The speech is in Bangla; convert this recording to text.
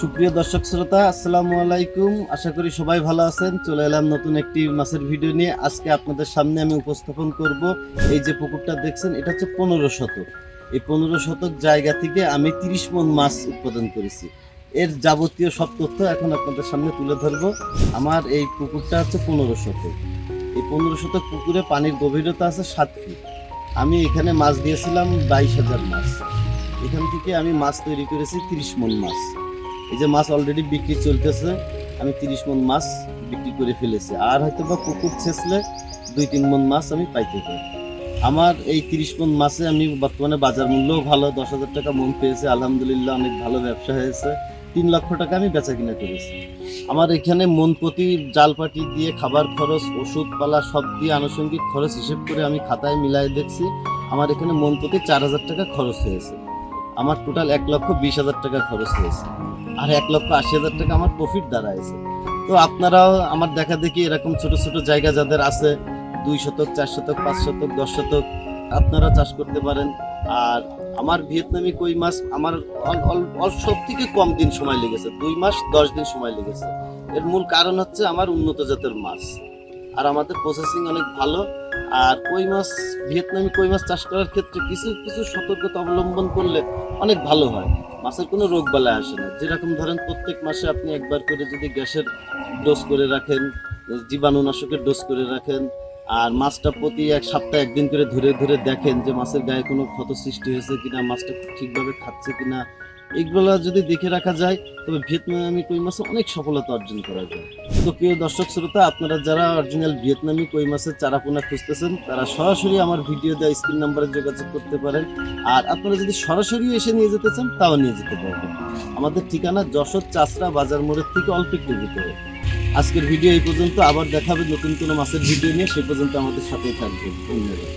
সুপ্রিয় দর্শক শ্রোতা, আসসালামু আলাইকুম। আশা করি সবাই ভালো আছেন। চলে এলাম নতুন একটি মাছের ভিডিও নিয়ে। আজকে আপনাদের সামনে আমি উপস্থাপন করব এই যে পুকুরটা দেখছেন, এটা হচ্ছে পনেরো শতক। এই পনেরো শতক জায়গা থেকে আমি তিরিশ মন মাছ উৎপাদন করেছি। এর যাবতীয় সব তথ্য এখন আপনাদের সামনে তুলে ধরবো। আমার এই পুকুরটা হচ্ছে পনেরো শতক। এই পনেরো শতক পুকুরে পানির গভীরতা আছে সাত ফিট। আমি এখানে মাছ দিয়েছিলাম বাইশ হাজার মাছ। এখান থেকে আমি মাছ তৈরি করেছি তিরিশ মন মাছ। এই যে মাছ অলরেডি বিক্রি চলতেছে, আমি তিরিশ মন মাছ বিক্রি করে ফেলেছি। আর হয়তো বা পুকুর ছেঁচলে দুই, তিন মন মাছ আমি পাইতে পারি। আমার এই তিরিশ মন মাছে আমি বর্তমানে বাজার মূল্যও ভালো, দশ হাজার টাকা মন পেয়েছে, আলহামদুলিল্লাহ অনেক ভালো ব্যবসা হয়েছে। তিন লক্ষ টাকা আমি বেচা কিনা করেছি। আমার এখানে মন প্রতি জালপাটি দিয়ে খাবার খরচ ওষুধ পালা সব দিয়ে আনুষঙ্গিক খরচ হিসেব করে আমি খাতায় মিলাই দেখছি। আমার এখানে মন প্রতি চার হাজার টাকা খরচ হয়েছে। আমার টোটাল এক লক্ষ বিশ হাজার টাকা খরচ হয়েছে। আর এক লক্ষ আশি হাজার টাকা আমার প্রফিট দাঁড়াইছে। তো আপনারাও আমার দেখা দেখি এরকম ছোট ছোট জায়গা যাদের আছে, দুই শতক, চার শতক, পাঁচ শতক, দশ শতক, আপনারা চাষ করতে পারেন। আর আমার ভিয়েতনামি কই মাছ, আমার সব থেকে কম দিন সময় লেগেছে, দুই মাস, দশ দিন সময় লেগেছে। এর মূল কারণ হচ্ছে আমার উন্নত জাতের মাছ। আর আমাদের প্রসেসিং অনেক ভালো। আর কই মাছ, ভিয়েতনামি কই মাছ চাষ করার ক্ষেত্রে কিছু কিছু সতর্কতা অবলম্বন করলে অনেক ভালো হয়। মাছের কোনো রোগ বালা আসে না। যেরকম ধরেন প্রত্যেক মাসে আপনি একবার করে যদি গ্যাসের ডোজ করে রাখেন, জীবাণুনাশকের ডোজ করে রাখেন আর মাছটা প্রতি এক সপ্তাহে একদিন করে ধরে ধরে দেখেন যে মাছের গায়ে কোনো ক্ষত সৃষ্টি হয়েছে কিনা, মাছটা ঠিকভাবে খাচ্ছে কিনা এইগুলো যদি দেখে রাখা যায়, তবে ভিয়েতনামি কই মাছে অনেক সফলতা অর্জন করা যায়। তো প্রিয় দর্শক শ্রোতা, আপনারা যারা অরিজিনাল ভিয়েতনামি কই মাছের চারাপোনা খুঁজতেছেন, তারা সরাসরি আমার ভিডিও দেওয়া স্ক্রিন নাম্বারে যোগাযোগ করতে পারেন। আর আপনারা যদি সরাসরি এসে নিয়ে যেতে চান, তাও নিয়ে যেতে পারবেন। আমাদের ঠিকানা যশোর চাষরা বাজার মোড়ের থেকে অল্প একটু ভিতরে। আজকের ভিডিও এই পর্যন্ত। আবার দেখাবে নতুন কোনো মাছের ভিডিও নিয়ে। সে পর্যন্ত আমাদের সাথেই থাকবে ধন্যবাদ।